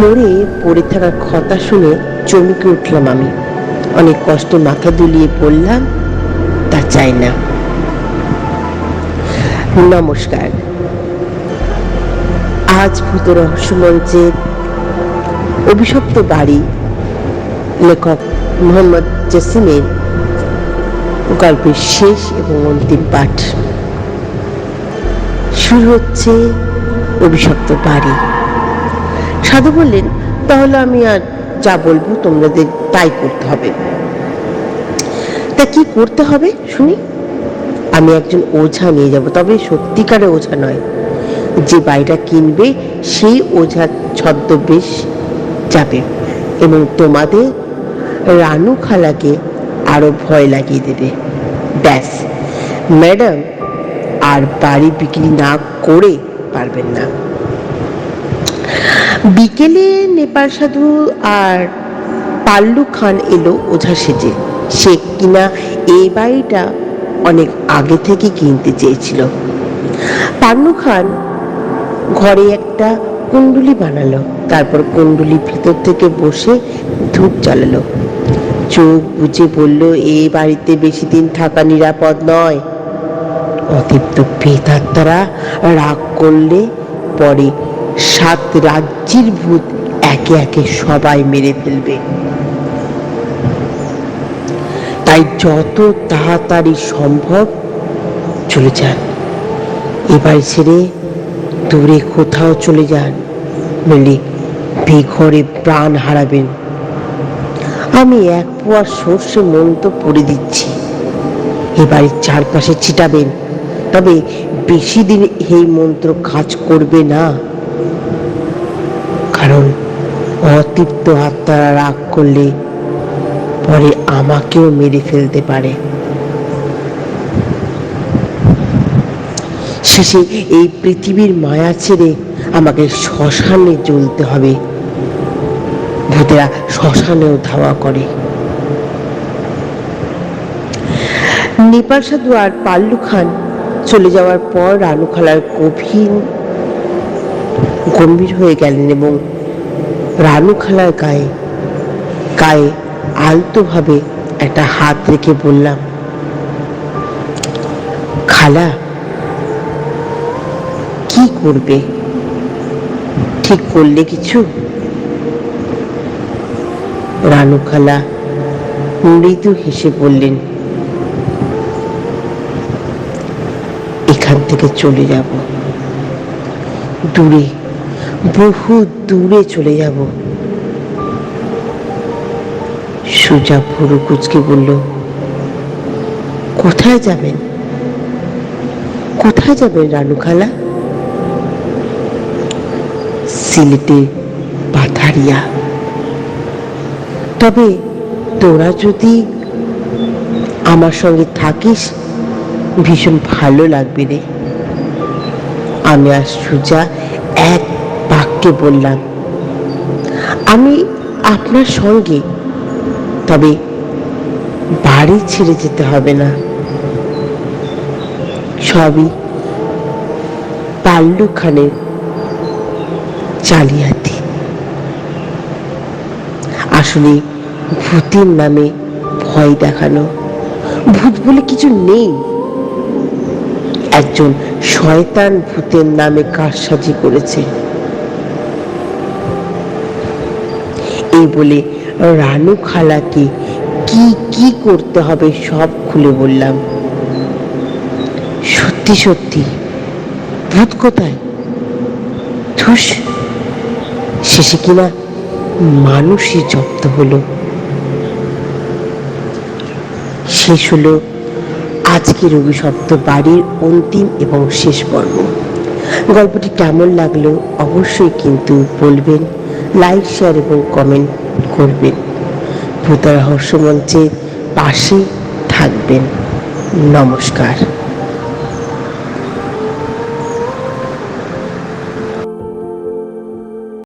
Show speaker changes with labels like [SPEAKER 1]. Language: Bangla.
[SPEAKER 1] মরে পড়ে থাকার কথা শুনে চমকে উঠলাম আমি। অনেক কষ্টে মাথা দুলিয়ে পড়লাম তা চাই না। নমস্কার। আজ ভূত রহস্য মঞ্চের অভিশপ্ত বাড়ি লেখক মোহাম্মদ জসিমের গল্পের শেষ এবং অন্তিম পাঠ। শুরু হচ্ছে অভিশপ্ত বাড়ি। সাধু বললেন, তাহলে আমি আর যা বলব তোমাদের তাই করতে হবে। তা কি করতে হবে শুনি? আমি একজন ওঝা নিয়ে যাব, তবে সত্যিকারের ওঝা নয়। যে বাড়িটা কিনবে, সেই ওঝা ছদ্মবেশ যাবে এবং তোমাদের রানু খালাকে আরও ভয় লাগিয়ে দেবে। ব্যাস। ম্যাডাম আর বাড়ি বিক্রি না করে পারবেন না। বিকেলে নেপাল সাধু আর পাল্লু খান এলো ওঝা সেজে। সে কিনা এই বাড়িটা অনেক আগে থেকে কিনতে চেয়েছিল। পাল্লু খান ঘরে একটা কুণ্ডুলি বানালো, তারপর কুণ্ডুলি ভিতর থেকে বসে ধূপ জ্বালালো। চোখ বুঝে বলল এই বাড়িতে বেশি দিন থাকা নিরাপদ নয়। অতীপ্ত প্রেতাত্মারা রাগ করলে পরে সাত রাজ্যের ভূত একে একে সবাই মেরে ফেলবে। তাই যত তাড়াতাড়ি সম্ভব চলে যান। এবার ছেড়ে দূরে কোথাও চলে যান, নইলে বেঘরে প্রাণ হারাবেন। আমি এক পোয়া সর্ষে মন্ত পড়ে দিচ্ছি। এবারের চারপাশে ছিটাবেন। তবে বেশি দিন এই মন্ত্র কাজ করবে না। কারণ অতৃপ্ত আত্মারা রাগ করলে পরে আমাকেও মেরে ফেলতে পারে। শেষে এই পৃথিবীর মায়া ছেড়ে আমাকে শ্মশানে জ্বলতে হবে। ভূতেরা শ্মশানেও ধাওয়া করে। নেপাল সাধু আর পাল্লু খান চলে যাওয়ার পর রানু খালার গভীর, গম্ভীর হয়ে গেলেন এবং রানু খালার গায়ে গায়ে আলতোভাবে একটা হাত রেখে বললাম, খালা, কি করবে? ঠিক করলে কিছু? রানু খালা মৃদু হেসে বললেন এখান থেকে চলে যাব। দূরে, বহু দূরে চলে যাব। সুজা ভুরু কুচকে বলল, কোথায় যাবেন? কোথায় যাবেন রানু খালা? সিলেটে পাথারিয়া। তবে তোরা যদি আমার সঙ্গে থাকিস ভীষণ ভালো লাগবে রে। আমি আর সুজা এক বাক্যে বললাম, আমি আপনার সঙ্গে, তবে বাড়ি ছেড়ে যেতে হবে না। সবই পাল্লু খানের জালিয়াতি। আসলে ভূতের নামে ভয় দেখানো ভূত বলে কিছু নেই। একজন শয়তান ভূতের নামে কারসাজি করেছে। এই বলে রানু খালাকে কি কি করতে হবে সব খুলে বললাম। সত্যি সত্যি, ভূত কোথায়? ধুস, শেষে কিনা মানুষই জব্দ হলো। শেষ হলো আজকের সপ্ত বাড়ির অন্তিম এবং শেষ পর্ব। গল্পটি কেমন লাগল অবশ্যই কিন্তু বলবেন লাইক শেয়ার এবং কমেন্ট করবেন। ভূতার রহস্য মঞ্চের পাশে থাকবেন। নমস্কার।